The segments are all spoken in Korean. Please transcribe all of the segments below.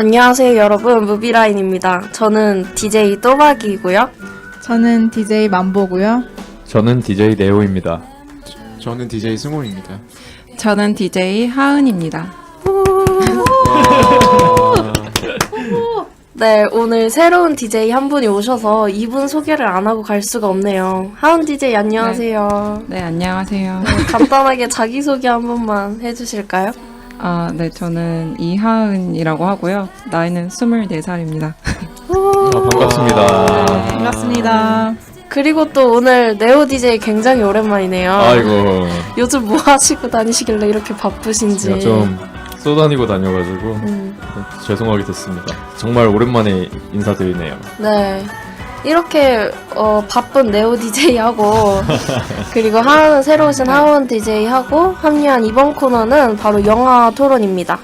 안녕하세요 여러분 무비라인입니다. 저는 DJ 또박이고요. 저는 DJ 만보고요. 저는 DJ 네오입니다. 저는 DJ 승호입니다. 저는 DJ 하은입니다. 네 오늘 새로운 DJ 한 분이 오셔서 이분 소개를 안 하고 갈 수가 없네요. 하은 DJ 안녕하세요. 네, 안녕하세요. 네, 간단하게 자기 소개 한 번만 해주실까요? 아, 네, 저는 이하은이라고 하고요. 나이는 24살입니다. 아, 반갑습니다. 반갑습니다. 그리고 또 오늘 네오 DJ 굉장히 오랜만이네요. 아이고, 요즘 뭐 하시고 다니시길래 이렇게 바쁘신지. 제가 좀 쏘다니고 다녀가지고 음, 죄송하게 됐습니다. 정말 오랜만에 인사드리네요. 네. 이렇게 어, 바쁜 네오 DJ하고 그리고 하은 새로 오신 하원 DJ하고 합류한 이번 코너는 바로 영화 토론입니다.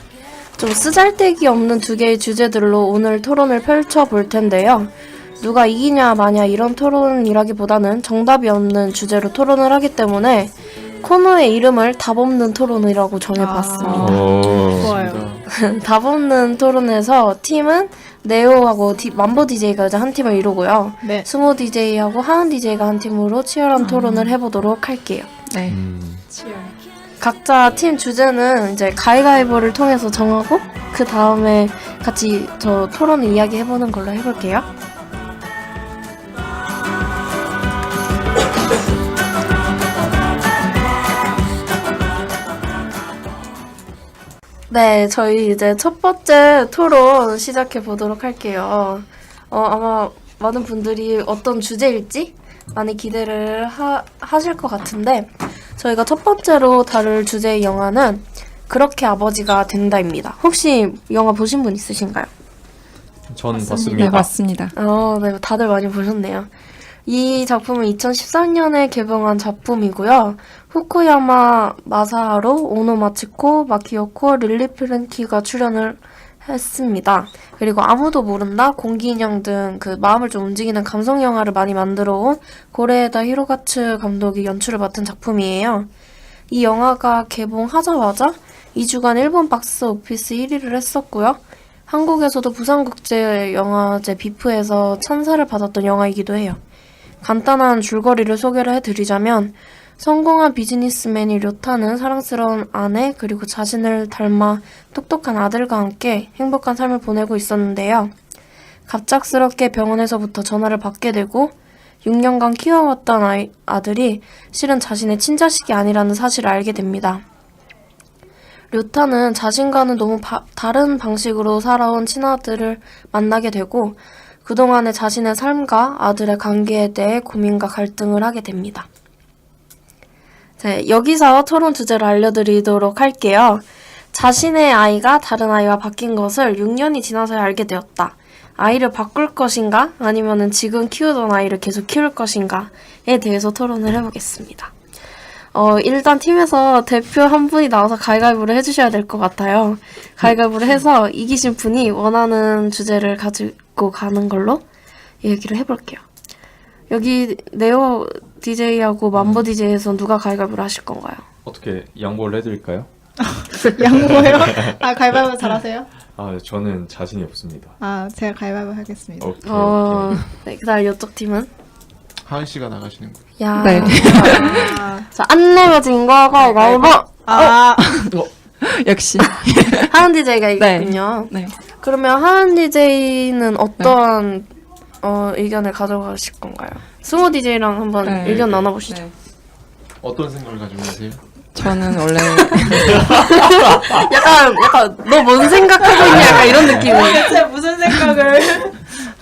좀 쓰잘데기 없는 두 개의 주제들로 오늘 토론을 펼쳐 볼 텐데요. 누가 이기냐 마냐 이런 토론이라기보다는 정답이 없는 주제로 토론을 하기 때문에 코너의 이름을 답 없는 토론이라고 정해봤습니다. 오. 답 없는 토론에서 팀은 네오하고 디, 만보 DJ가 이제 한 팀을 이루고요. 네. 승호 DJ하고 하은 DJ가 한 팀으로 치열한 토론을 해보도록 할게요. 네. 음, 각자 팀 주제는 이제 가위가위보를 통해서 정하고 그 다음에 같이 저 토론을 이야기 해보는 걸로 해볼게요. 네, 저희 이제 첫 번째 토론 시작해 보도록 할게요. 어, 아마 많은 분들이 어떤 주제일지 많이 기대를 하, 하실 것 같은데, 저희가 첫 번째로 다룰 주제의 영화는 그렇게 아버지가 된다입니다. 혹시 영화 보신 분 있으신가요? 전 네, 봤습니다. 맞습니다. 어, 네, 다들 많이 보셨네요. 이 작품은 2013년에 개봉한 작품이고요. 후쿠야마 마사하루, 오노마치코, 마키오코, 릴리 프랭키가 출연을 했습니다. 그리고 아무도 모른다, 공기인형 등 그 마음을 좀 움직이는 감성 영화를 많이 만들어 온 고레에다 히로가츠 감독이 연출을 맡은 작품이에요. 이 영화가 개봉하자마자 2주간 일본 박스 오피스 1위를 했었고요. 한국에서도 부산국제영화제 비프에서 찬사를 받았던 영화이기도 해요. 간단한 줄거리를 소개를 해드리자면 성공한 비즈니스맨이 료타는 사랑스러운 아내 그리고 자신을 닮아 똑똑한 아들과 함께 행복한 삶을 보내고 있었는데요. 갑작스럽게 병원에서부터 전화를 받게 되고 6년간 키워왔던 아이, 아들이 실은 자신의 친자식이 아니라는 사실을 알게 됩니다. 료타는 자신과는 너무 바- 다른 방식으로 살아온 친아들을 만나게 되고 그동안의 자신의 삶과 아들의 관계에 대해 고민과 갈등을 하게 됩니다. 자, 여기서 토론 주제를 알려드리도록 할게요. 자신의 아이가 다른 아이와 바뀐 것을 6년이 지나서야 알게 되었다. 아이를 바꿀 것인가? 아니면 지금 키우던 아이를 계속 키울 것인가에 대해서 토론을 해보겠습니다. 어, 일단 팀에서 대표 한 분이 나와서 가위가위보를 해주셔야 될 것 같아요. 가위가위보를 해서 이기신 분이 원하는 주제를 가지고 가는 걸로 얘기를 해볼게요. 여기 네오 DJ하고 만보 DJ에서 누가 가위가위보를 하실 건가요? 어떻게 양보를 해드릴까요? 양보해요? 아, 가위바위보 잘하세요? 아, 저는 자신이 없습니다. 아, 제가 가위바위보 하겠습니다. 오케이, 어, 오케이. 네, 그 다음 이쪽 팀은? 하은 씨가 나가시는 거. 야. 네. 자, 안 내면 진거 가위가위보! 아, 역시. 하은 DJ가 네. 이겼군요. 네. 그러면 하은 DJ는 어떤 어, 의견을 가져가실 건가요? 승호 DJ랑 한번 네. 의견 나눠보시죠. 네. 어떤 생각을 가지고 계세요? 저는 원래 약간, 약간, 너 뭔 생각하고 있냐? 약간 이런 느낌이. 대체 무슨 생각을?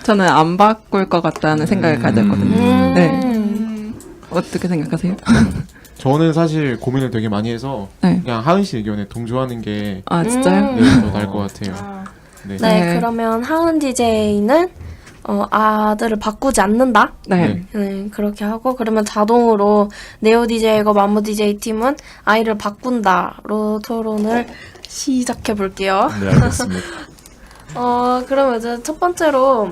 저는 안 바꿀 것 같다는 생각을 가졌거든요. 음. 네. 어떻게 생각하세요? 저는 사실 고민을 되게 많이 해서 네. 그냥 하은 씨 의견에 동조하는 게 아, 진짜요? 음. 네, 더 나을 것 같아요. 네. 네, 네. 그러면 하은 DJ는 어, 아들을 바꾸지 않는다? 네. 네, 그렇게 하고, 그러면 자동으로 네오 DJ과 맘무 DJ 팀은 아이를 바꾼다로 토론을 시작해 볼게요. 네, 알겠습니다. 어, 그러면 이제 첫 번째로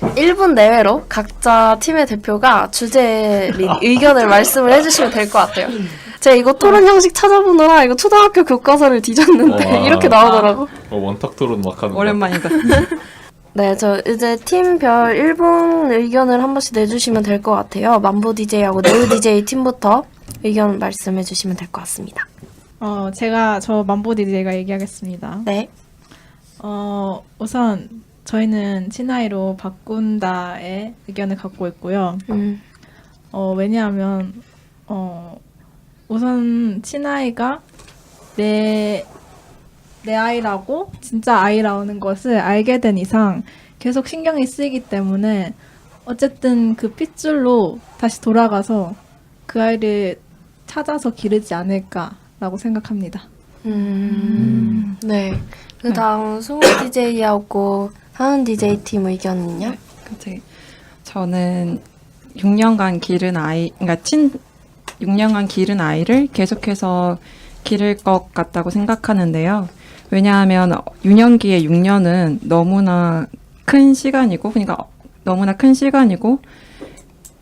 1분 내외로 각자 팀의 대표가 주제 및 의견을 말씀을 해주시면 될 것 같아요. 제가 이거 토론 형식 찾아보느라 이거 초등학교 교과서를 뒤졌는데 와. 이렇게 나오더라고. 어, 원탁 토론 막 하는 거. 오랜만이다. 네, 저 이제 팀별 1분 의견을 한 번씩 내주시면 될 것 같아요. 만보 DJ하고 네오 DJ 팀부터 의견 말씀해 주시면 될 것 같습니다. 어, 제가 저 만보 DJ가 얘기하겠습니다. 네. 어, 우선 저희는 친아이로 바꾼다의 의견을 갖고 있고요. 음, 어, 왜냐하면 어, 우선 친아이가 내, 내 아이라고 진짜 아이라는 것을 알게 된 이상 계속 신경이 쓰이기 때문에 어쨌든 그 핏줄로 다시 돌아가서 그 아이를 찾아서 기르지 않을까라고 생각합니다. 음, 네. 그 다음 승우 DJ하고 하은 DJ 팀 의견은요? 그치. 저는 6년간 기른 아이, 그러니까 친 6년간 기른 아이를 계속해서 기를 것 같다고 생각하는데요. 왜냐하면 유년기의 6년은 너무나 큰 시간이고, 그러니까 너무나 큰 시간이고,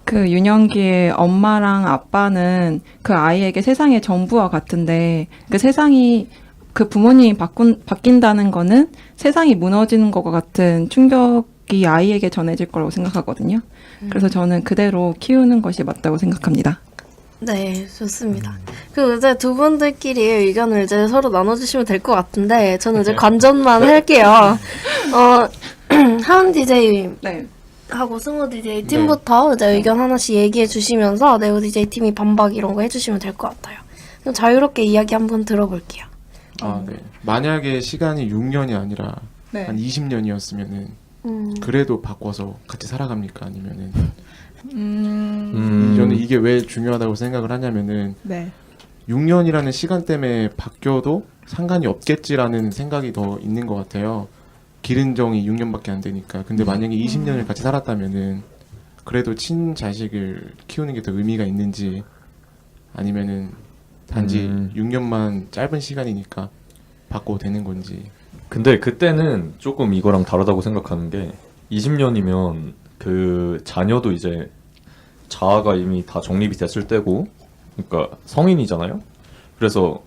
그 유년기에 엄마랑 아빠는 그 아이에게 세상의 전부와 같은데, 그 세상이 그 부모님이 바꾼, 바뀐다는 거는 세상이 무너지는 것과 같은 충격이 아이에게 전해질 거라고 생각하거든요. 그래서 저는 그대로 키우는 것이 맞다고 생각합니다. 네, 좋습니다. 그 이제 두 분들끼리 의견을 이제 서로 나눠주시면 될 것 같은데 저는 이제 관전만 할게요. 어, 하은 DJ 네. 하고 승우 DJ 팀부터 이제 의견 하나씩 얘기해 주시면서 네오 DJ 팀이 반박 이런 거 해주시면 될 것 같아요. 그럼 자유롭게 이야기 한번 들어볼게요. 아, 네. 만약에 시간이 6년이 아니라 네. 한 20년이었으면은 음, 그래도 바꿔서 같이 살아갑니까? 아니면은 음, 음, 저는 이게 왜 중요하다고 생각을 하냐면은 네. 6년이라는 시간 때문에 바뀌어도 상관이 없겠지라는 생각이 더 있는 것 같아요. 기른 정이 6년밖에 안 되니까. 근데 만약에 20년을 같이 살았다면은 그래도 친자식을 키우는 게 더 의미가 있는지 아니면은 단지 음. 6년만 짧은 시간이니까 바꿔도 되는 건지. 근데 그때는 조금 이거랑 다르다고 생각하는 게 20년이면 그 자녀도 이제 자아가 이미 다 정립이 됐을 때고 그러니까 성인이잖아요. 그래서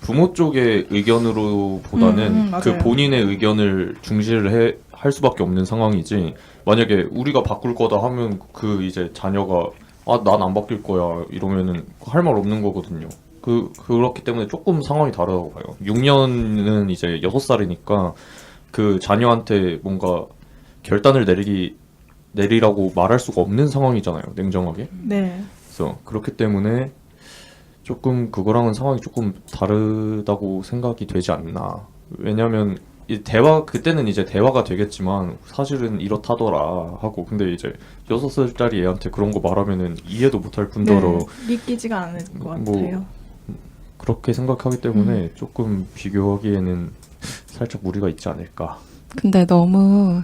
부모 쪽의 의견으로 보다는 음, 음, 맞아요. 그 본인의 의견을 중시를 해, 할 수밖에 없는 상황이지. 만약에 우리가 바꿀 거다 하면 그 이제 자녀가 아, 난 안 바뀔 거야. 이러면은 할 말 없는 거거든요. 그, 그렇기 때문에 조금 상황이 다르다고 봐요. 6년은 이제 6살이니까 그 자녀한테 뭔가 결단을 내리기, 내리라고 말할 수가 없는 상황이잖아요. 냉정하게. 네. 그래서 그렇기 때문에 조금 그거랑은 상황이 조금 다르다고 생각이 되지 않나. 왜냐면 이 대화 그때는 이제 대화가 되겠지만 사실은 이렇다더라 하고 근데 이제 여섯 살짜리 애한테 그런 거 말하면은 이해도 못할 뿐더러 네. 믿기지가 않을 것 뭐, 같아요. 그렇게 생각하기 때문에 조금 비교하기에는 살짝 무리가 있지 않을까. 근데 너무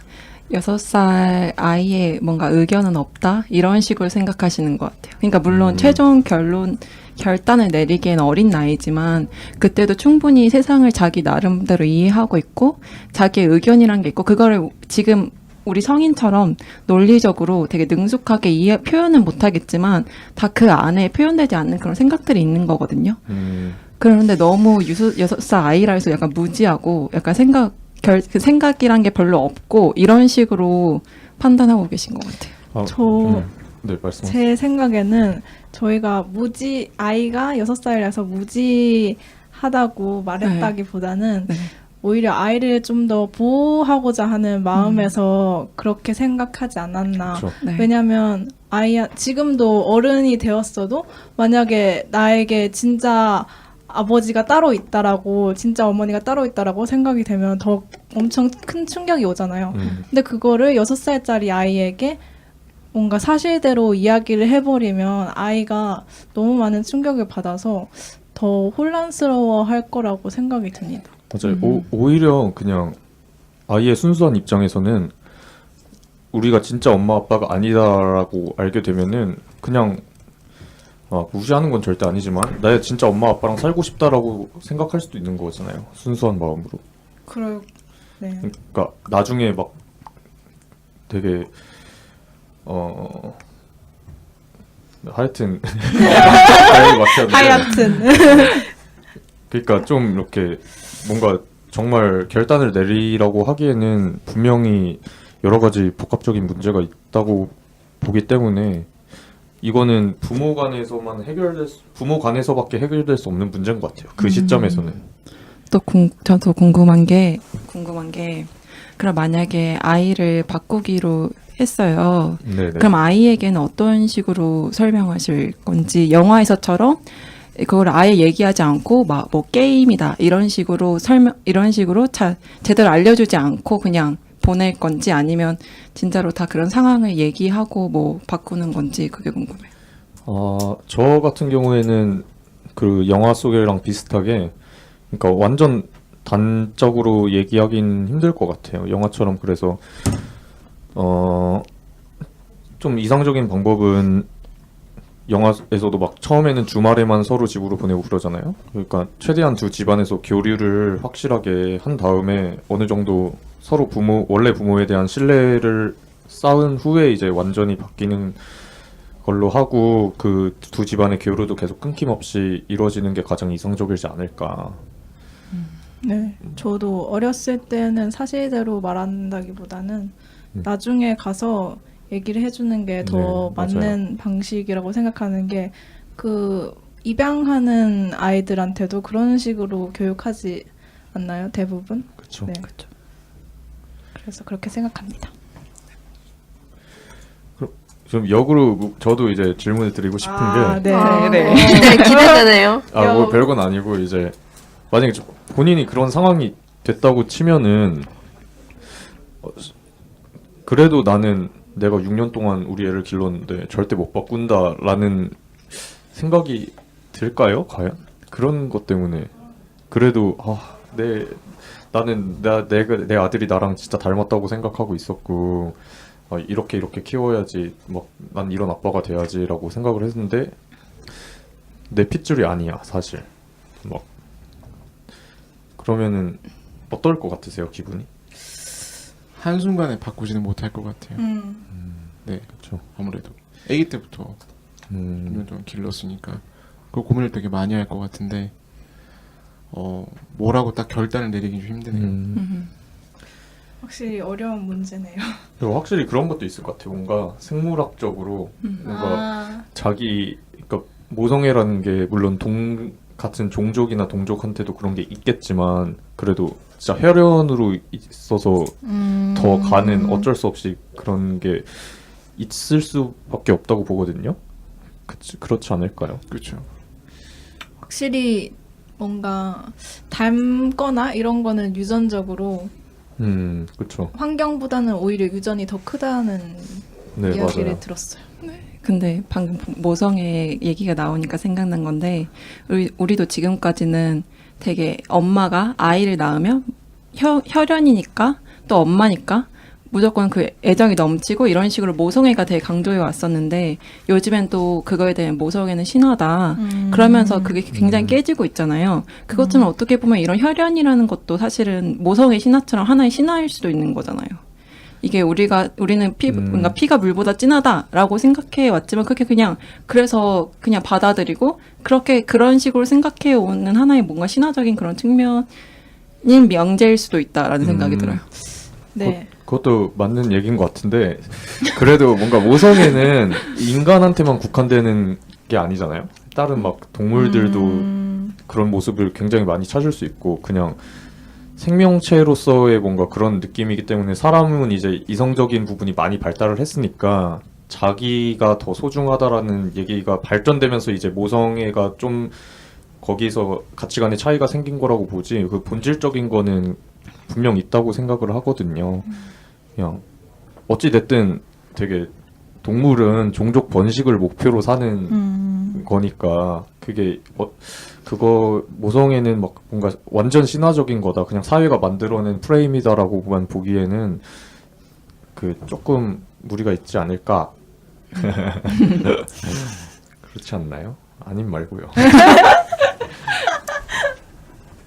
여섯 살 아이의 뭔가 의견은 없다 이런 식으로 생각하시는 것 같아요. 그러니까 물론 음. 최종 결론 결단을 내리기엔 어린 나이지만 그때도 충분히 세상을 자기 나름대로 이해하고 있고 자기의 의견이란 게 있고 그거를 지금 우리 성인처럼 논리적으로 되게 능숙하게 이해 표현은 못하겠지만 다 그 안에 표현되지 않는 그런 생각들이 있는 거거든요. 음, 그런데 너무 유수, 여섯 살 아이라 해서 약간 무지하고 약간 생각, 결, 그 생각이란 게 별로 없고 이런 식으로 판단하고 계신 것 같아요. 아, 저 음, 네. 제 생각에는 저희가 무지 아이가 여섯 살이라서 무지하다고 말했다기보다는 네. 오히려 아이를 좀 더 보호하고자 하는 마음에서 그렇게 생각하지 않았나. 그렇죠. 네. 왜냐면 아이 지금도 어른이 되었어도 만약에 나에게 진짜 아버지가 따로 있다라고 진짜 어머니가 따로 있다라고 생각이 되면 더 엄청 큰 충격이 오잖아요. 음, 근데 그거를 여섯 살짜리 아이에게 뭔가 사실대로 이야기를 해버리면 아이가 너무 많은 충격을 받아서 더 혼란스러워 할 거라고 생각이 듭니다. 맞아요. 음. 오, 오히려 그냥 아이의 순수한 입장에서는 우리가 진짜 엄마 아빠가 아니다라고 알게 되면은 그냥 아, 무시하는 건 절대 아니지만 나의 진짜 엄마 아빠랑 살고 싶다라고 생각할 수도 있는 거잖아요. 순수한 마음으로. 그래, 네. 그러니까 나중에 막 되게 어 하여튼 하여튼 그러니까 좀 이렇게 뭔가 정말 결단을 내리라고 하기에는 분명히 여러 가지 복합적인 문제가 있다고 보기 때문에 이거는 부모 간에서만 해결될 수, 부모 간에서밖에 해결될 수 없는 문제인 것 같아요. 그 시점에서는. 또 궁, 저도 궁금한 게 궁금한 게 그럼 만약에 아이를 바꾸기로 했어요. 네네. 그럼 아이에게는 어떤 식으로 설명하실 건지 영화에서처럼 그걸 아예 얘기하지 않고 막 뭐 게임이다 이런 식으로 설명 이런 식으로 자, 제대로 알려주지 않고 그냥 보낼 건지 아니면 진짜로 다 그런 상황을 얘기하고 뭐 바꾸는 건지 그게 궁금해요. 아, 저 같은 경우에는 그 영화 속이랑 비슷하게 그러니까 완전 단적으로 얘기하긴 힘들 것 같아요. 영화처럼 그래서 어, 좀 이상적인 방법은 영화에서도 막 처음에는 주말에만 서로 집으로 보내고 그러잖아요. 그러니까 최대한 두 집안에서 교류를 확실하게 한 다음에 어느 정도 서로 부모 원래 부모에 대한 신뢰를 쌓은 후에 이제 완전히 바뀌는 걸로 하고 그 두 집안의 교류도 계속 끊김없이 이루어지는 게 가장 이상적이지 않을까. 네, 저도 어렸을 때는 사실대로 말한다기보다는 음. 나중에 가서 얘기를 해주는 게 더 네, 맞아요. 맞는 방식이라고 생각하는 게 그 입양하는 아이들한테도 그런 식으로 교육하지 않나요? 대부분? 그렇죠. 네. 그래서 그렇게 생각합니다. 좀 역으로 뭐 저도 이제 질문을 드리고 싶은 게 네, 아, 네. 네, 기대되네요. 아, 뭐 여- 별건 아니고 이제 만약에 저- 본인이 그런 상황이 됐다고 치면은 어, 그래도 나는 내가 6년 동안 우리 애를 길렀는데 절대 못 바꾼다라는 생각이 들까요? 과연 그런 것 때문에 그래도 아, 내 나는 나 내가 내 아들이 나랑 진짜 닮았다고 생각하고 있었고 아, 이렇게 이렇게 키워야지 막 난 이런 아빠가 돼야지라고 생각을 했는데 내 핏줄이 아니야 사실 막 그러면은 어떨 것 같으세요 기분이? 한 순간에 바꾸지는 못할 것 같아요. 음. 네, 그렇죠. 아무래도 아기 때부터 음, 6년 동안 길렀으니까 그 고민을 되게 많이 할 것 같은데 어 뭐라고 딱 결단을 내리기 좀 힘드네요. 음. 확실히 어려운 문제네요. 그리고 확실히 그런 것도 있을 것 같아요. 뭔가 생물학적으로 뭔가 아, 자기 그러니까 모성애라는 게 물론 동 같은 종족이나 동족한테도 그런 게 있겠지만 그래도 진짜 혈연으로 있어서 음. 더 가는 어쩔 수 없이 그런 게 있을 수밖에 없다고 보거든요. 그치, 그렇지 않을까요? 그렇죠. 확실히 뭔가 닮거나 이런 거는 유전적으로 음, 그렇죠. 환경보다는 오히려 유전이 더 크다는 네, 이야기를 맞아요. 들었어요. 근데 방금 모성애 얘기가 나오니까 생각난 건데 우리, 우리도 지금까지는 되게 엄마가 아이를 낳으면 혈, 혈연이니까 또 엄마니까 무조건 그 애정이 넘치고 이런 식으로 모성애가 되게 강조해 왔었는데 요즘엔 또 그거에 대한 모성애는 신화다. 그러면서 그게 굉장히 음. 깨지고 있잖아요. 그것처럼 어떻게 보면 이런 혈연이라는 것도 사실은 모성의 신화처럼 하나의 신화일 수도 있는 거잖아요. 이게 우리가 우리는 피 음. 뭔가 피가 물보다 진하다라고 생각해 왔지만 그게 그냥 그래서 그냥 받아들이고 그렇게 그런 식으로 생각해 오는 하나의 뭔가 신화적인 그런 측면인 명제일 수도 있다라는 생각이 음. 들어요. 네. 그것도 맞는 얘기인 것 같은데 그래도 뭔가 모성애는 인간한테만 국한되는 게 아니잖아요. 다른 막 동물들도 음, 그런 모습을 굉장히 많이 찾을 수 있고 그냥 생명체로서의 뭔가 그런 느낌이기 때문에 사람은 이제 이성적인 부분이 많이 발달을 했으니까 자기가 더 소중하다라는 얘기가 발전되면서 이제 모성애가 좀 거기서 가치관의 차이가 생긴 거라고 보지 그 본질적인 거는 분명 있다고 생각을 하거든요. 그냥 어찌 됐든 되게 동물은 종족 번식을 목표로 사는 음, 거니까 그게 어, 그거 모성애는 막 뭔가 완전 신화적인 거다 그냥 사회가 만들어낸 프레임이다라고만 보기에는 그 조금 무리가 있지 않을까 그렇지 않나요? 아님 말고요.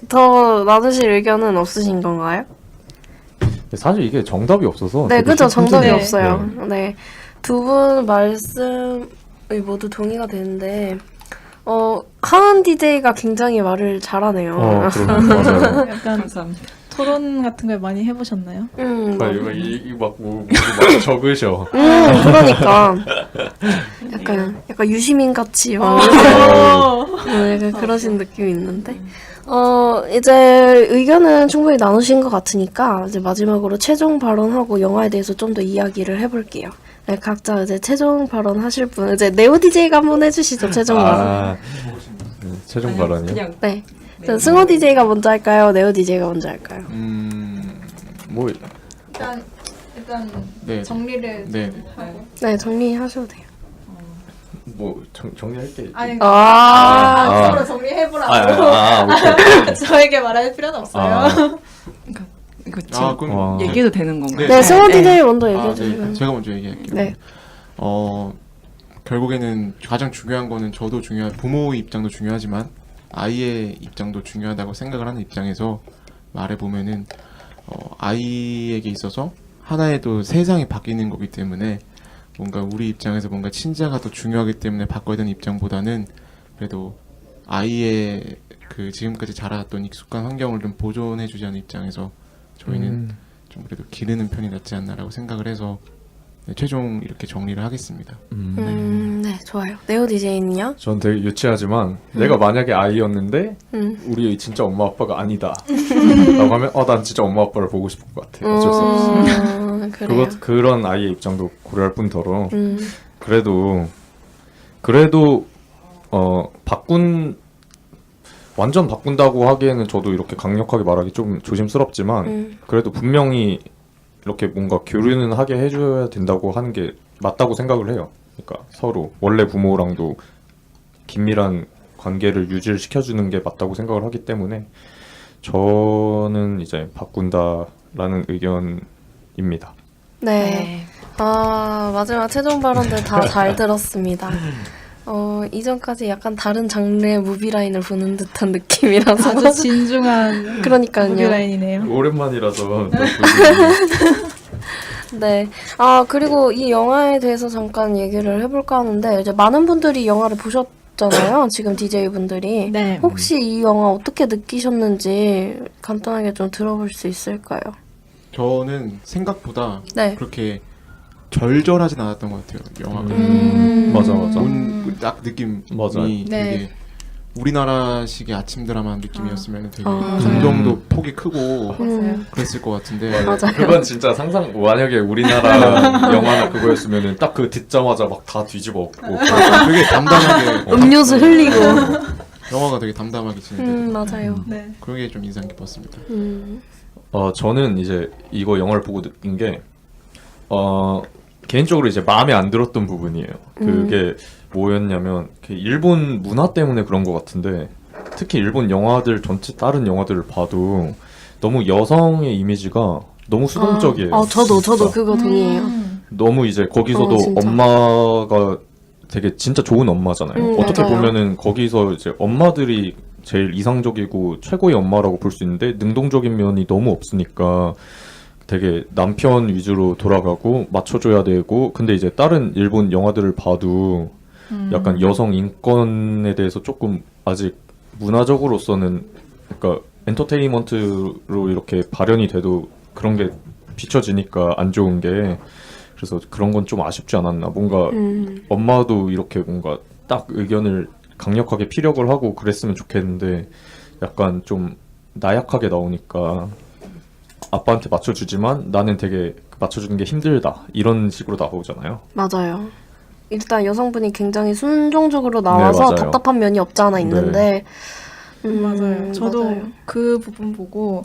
더 나누실 의견은 없으신 건가요? 사실 이게 정답이 없어서 네, 되게 그죠. 힘- 정답이 네. 없어요. 네. 두 분 말씀이 모두 동의가 되는데, 어, 한 서은 DJ가 굉장히 말을 잘하네요. 어, 그럼 맞아요. 약간 감사합니다. 토론 같은 걸 많이 해보셨나요? 음, 아, 이거 이막 뭐, 막 적으셔. 음, 그러니까 약간 약간 유시민 같이 막 어. 어, 약간 그러신 느낌이 있는데 어 이제 의견은 충분히 나누신 것 같으니까 이제 마지막으로 최종 발언하고 영화에 대해서 좀 더 이야기를 해볼게요. 네, 각자 이제 최종 발언 하실 분 이제 네오 DJ가 한번 해주시죠 최종 발언. 아, 네, 최종 발언이요? 그냥 네. 자, 승호 DJ가 먼저 할까요? 네오 DJ가 먼저 할까요? 음 뭐 일단 일단 네. 정리를 네. 네 정리하셔도 돼요. 뭐 정, 정리할게. 아니 아, 아. 서로 정리해보라고 아, 아, 아, 오케이. 저에게 말할 필요는 없어요. 아, 지금 아 그럼 와. 얘기해도 되는 건가요? 네, 승호 네. DJ 먼저 아, 얘기해 네. 주시면. 제가 먼저 얘기할게요. 네. 어 결국에는 가장 중요한 거는 저도 중요한 부모의 입장도 중요하지만 아이의 입장도 중요하다고 생각을 하는 입장에서 말해 보면은 어, 아이에게 있어서 하나의 또 세상이 바뀌는 거기 때문에 뭔가 우리 입장에서 뭔가 친자가 더 중요하기 때문에 바꿔야 되는 입장보다는 그래도 아이의 그 지금까지 자라왔던 익숙한 환경을 좀 보존해 주지 않는 입장에서 저희는 음. 좀 그래도 기르는 편이 낫지 않나라고 생각을 해서 네, 최종 이렇게 정리를 하겠습니다. 음. 음, 네, 좋아요. 네오 DJ는요? 전 되게 유치하지만 내가 만약에 아이였는데 음. 우리 진짜 엄마 아빠가 아니다 라고 하면 어 난 진짜 엄마 아빠를 보고 싶을 것 같아 어쩔 수 없어 음, 그래요. 그것 그런 아이의 입장도 고려할 뿐더러 음, 그래도 그래도 어 바꾼 완전 바꾼다고 하기에는 저도 이렇게 강력하게 말하기 좀 조심스럽지만 음, 그래도 분명히 이렇게 뭔가 교류는 하게 해줘야 된다고 하는 게 맞다고 생각을 해요. 그러니까 서로 원래 부모랑도 긴밀한 관계를 유지를 시켜주는 게 맞다고 생각을 하기 때문에 저는 이제 바꾼다라는 의견입니다. 네. 아, 마지막 최종 발언들 다 잘 들었습니다. 어, 이전까지 약간 다른 장르의 무비 라인을 보는 듯한 느낌이라서. 아주 진중한 그러니까요. 무비 라인이네요. 오랜만이라서 네. 아, 그리고 이 영화에 대해서 잠깐 얘기를 해볼까 하는데, 이제 많은 분들이 영화를 보셨잖아요. 지금 DJ분들이. 네. 혹시 이 영화 어떻게 느끼셨는지 간단하게 좀 들어볼 수 있을까요? 저는 생각보다 네. 그렇게 절절하진 않았던 것 같아요. 영화가 음. 맞아 맞아. 온, 딱 느낌이 맞아요. 네. 되게 우리나라식의 아침 드라마 느낌이었으면 되게 아. 감정도 폭이 크고 음, 그랬을 것 같은데 맞아요. 그건 진짜 상상 만약에 우리나라 영화나 그거였으면은 딱 그 듣자마자 막 다 뒤집어 엎고 되게 담담하게 음료수 흘리고. 영화가 되게 담담하게 음, 진행되고 맞아요. 네. 그런 게 좀 인상 깊었습니다. 음, 어 저는 이제 이거 영화를 보고 느낀 게 어 개인적으로 이제 마음에 안 들었던 부분이에요. 그게 뭐였냐면 그 일본 문화 때문에 그런 것 같은데 특히 일본 영화들 전체 다른 영화들을 봐도 너무 여성의 이미지가 너무 수동적이에요. 아, 어, 저도, 저도 진짜. 그거 동의해요. 음. 너무 이제 거기서도 어, 진짜. 엄마가 되게 진짜 좋은 엄마잖아요. 음, 어떻게 맞아요. 보면은 거기서 이제 엄마들이 제일 이상적이고 최고의 엄마라고 볼 수 있는데 능동적인 면이 너무 없으니까 되게 남편 위주로 돌아가고 맞춰줘야 되고 근데 이제 다른 일본 영화들을 봐도 음. 약간 여성 인권에 대해서 조금 아직 문화적으로서는 그러니까 엔터테인먼트로 이렇게 발현이 돼도 그런 게 비춰지니까 안 좋은 게 그래서 그런 건 좀 아쉽지 않았나. 뭔가 음, 엄마도 이렇게 뭔가 딱 의견을 강력하게 피력을 하고 그랬으면 좋겠는데 약간 좀 나약하게 나오니까 아빠한테 맞춰주지만 나는 되게 맞춰주는 게 힘들다 이런 식으로 나오잖아요. 맞아요. 일단 여성분이 굉장히 순종적으로 나와서 네, 맞아요. 답답한 면이 없지 않아 있는데. 음, 맞아요. 저도 맞아요. 그 부분 보고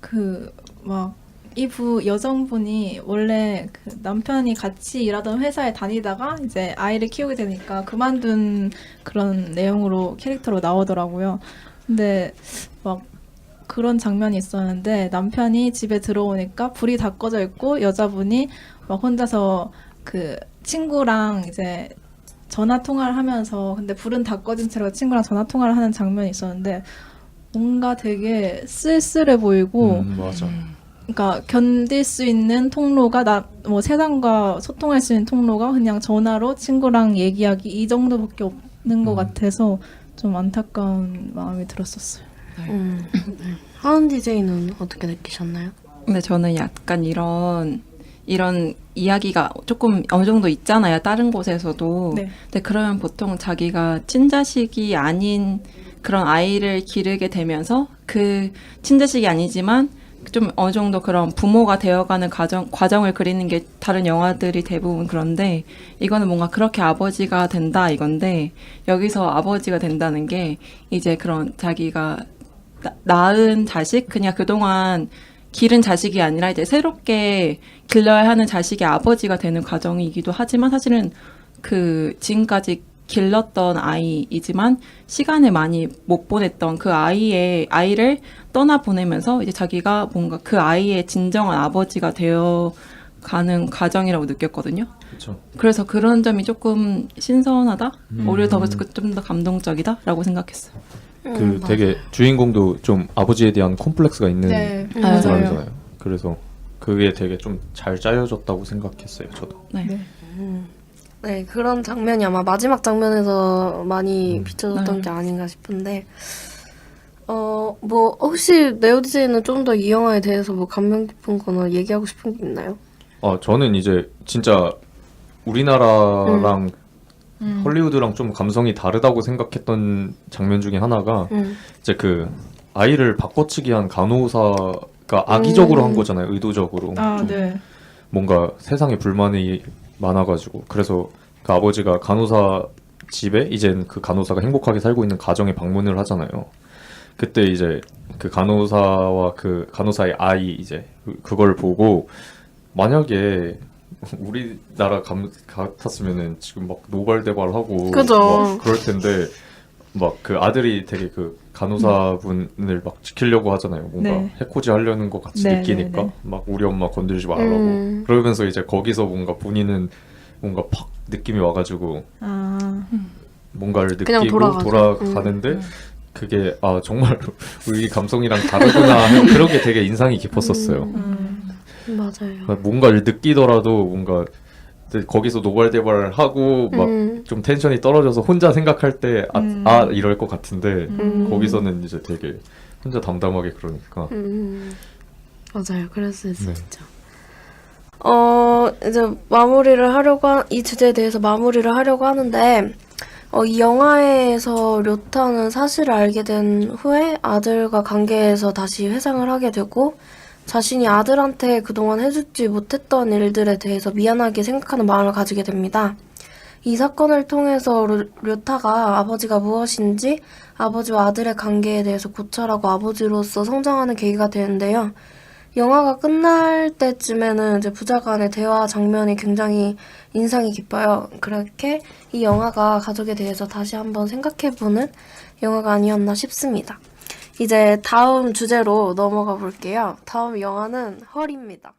그 막 이부 여성분이 원래 그 남편이 같이 일하던 회사에 다니다가 이제 아이를 키우게 되니까 그만둔 그런 내용으로 캐릭터로 나오더라고요. 근데 막 그런 장면이 있었는데 남편이 집에 들어오니까 불이 다 꺼져 있고 여자분이 막 혼자서 그 친구랑 이제 전화 통화를 하면서 근데 불은 다 꺼진 채로 친구랑 전화 통화를 하는 장면이 있었는데 뭔가 되게 쓸쓸해 보이고 음, 맞아. 그러니까 견딜 수 있는 통로가 나 뭐 세상과 소통할 수 있는 통로가 그냥 전화로 친구랑 얘기하기 이 정도밖에 없는 것 음. 같아서 좀 안타까운 마음이 들었었어요. 음. 하은 DJ는 어떻게 느끼셨나요? 근데 저는 약간 이런 이런 이야기가 조금 어느 정도 있잖아요. 다른 곳에서도. 네. 근데 그러면 보통 자기가 친자식이 아닌 그런 아이를 기르게 되면서 그 친자식이 아니지만 좀 어느 정도 그런 부모가 되어가는 과정, 과정을 그리는 게 다른 영화들이 대부분 그런데 이거는 뭔가 그렇게 아버지가 된다 이건데 여기서 아버지가 된다는 게 이제 그런 자기가 나- 낳은 자식 그냥 그동안 기른 자식이 아니라 이제 새롭게 길러야 하는 자식의 아버지가 되는 과정이기도 하지만 사실은 그 지금까지 길렀던 아이이지만 시간을 많이 못 보냈던 그 아이의 아이를 떠나 보내면서 이제 자기가 뭔가 그 아이의 진정한 아버지가 되어 가는 과정이라고 느꼈거든요. 그렇죠. 그래서 그런 점이 조금 신선하다. 음. 오히려 더좀더 감동적이다라고 생각했어요. 음, 그 맞아요. 되게 주인공도 좀 아버지에 대한 콤플렉스가 있는 네, 음, 맞아요. 사람이잖아요. 그래서 그게 되게 좀 잘 짜여졌다고 생각했어요. 저도. 네. 네. 네, 그런 장면이 아마 마지막 장면에서 많이 음. 비춰졌던 네. 게 아닌가 싶은데, 어, 뭐, 혹시 네오 DJ는 좀 더 이 영화에 대해서 뭐 감명 깊은 거나 얘기하고 싶은 게 있나요? 아 저는 이제 진짜 우리나라랑 음. 헐리우드랑 좀 감성이 다르다고 생각했던 장면 중에 하나가 음. 이제 그 아이를 바꿔치기 한 간호사가 악의적으로 한 거잖아요. 의도적으로. 아, 좀 네. 뭔가 세상에 불만이 많아가지고 그래서 그 아버지가 간호사 집에 이젠 그 간호사가 행복하게 살고 있는 가정에 방문을 하잖아요. 그때 이제 그 간호사와 그 간호사의 아이 이제 그- 그걸 보고 만약에 우리나라 감, 같았으면은 지금 막 노발대발하고 그죠. 막 그럴 텐데 막 그 아들이 되게 그 간호사분을 막 지키려고 하잖아요. 뭔가 네. 해코지 하려는 것 같이 네, 느끼니까 네, 네. 막 우리 엄마 건들지 말라고 음. 그러면서 이제 거기서 뭔가 본인은 뭔가 팍 느낌이 와가지고 아, 뭔가를 그냥 느끼고 돌아가죠. 돌아가는데 음. 그게 아 정말 우리 감성이랑 다르구나 하는 그런 게 되게 인상이 깊었었어요. 음. 맞아요. 뭔가를 느끼더라도 뭔가 이제 거기서 노발대발하고 막 좀 음. 텐션이 떨어져서 혼자 생각할 때 아 음. 아, 이럴 것 같은데 음. 거기서는 이제 되게 혼자 담담하게 그러니까 음. 맞아요. 그럴 수 있어, 네. 진짜. 어, 이제 마무리를 하려고, 하, 이 주제에 대해서 마무리를 하려고 하는데, 어, 이 영화에서 료타는 사실을 알게 된 후에 아들과 관계에서 다시 회상을 하게 되고, 자신이 아들한테 그동안 해주지 못했던 일들에 대해서 미안하게 생각하는 마음을 가지게 됩니다. 이 사건을 통해서 료, 료타가 아버지가 무엇인지 아버지와 아들의 관계에 대해서 고찰하고 아버지로서 성장하는 계기가 되는데요. 영화가 끝날 때쯤에는 이제 부자 간의 대화 장면이 굉장히 인상이 깊어요. 그렇게 이 영화가 가족에 대해서 다시 한번 생각해보는 영화가 아니었나 싶습니다. 이제 다음 주제로 넘어가 볼게요. 다음 영화는 헐입니다.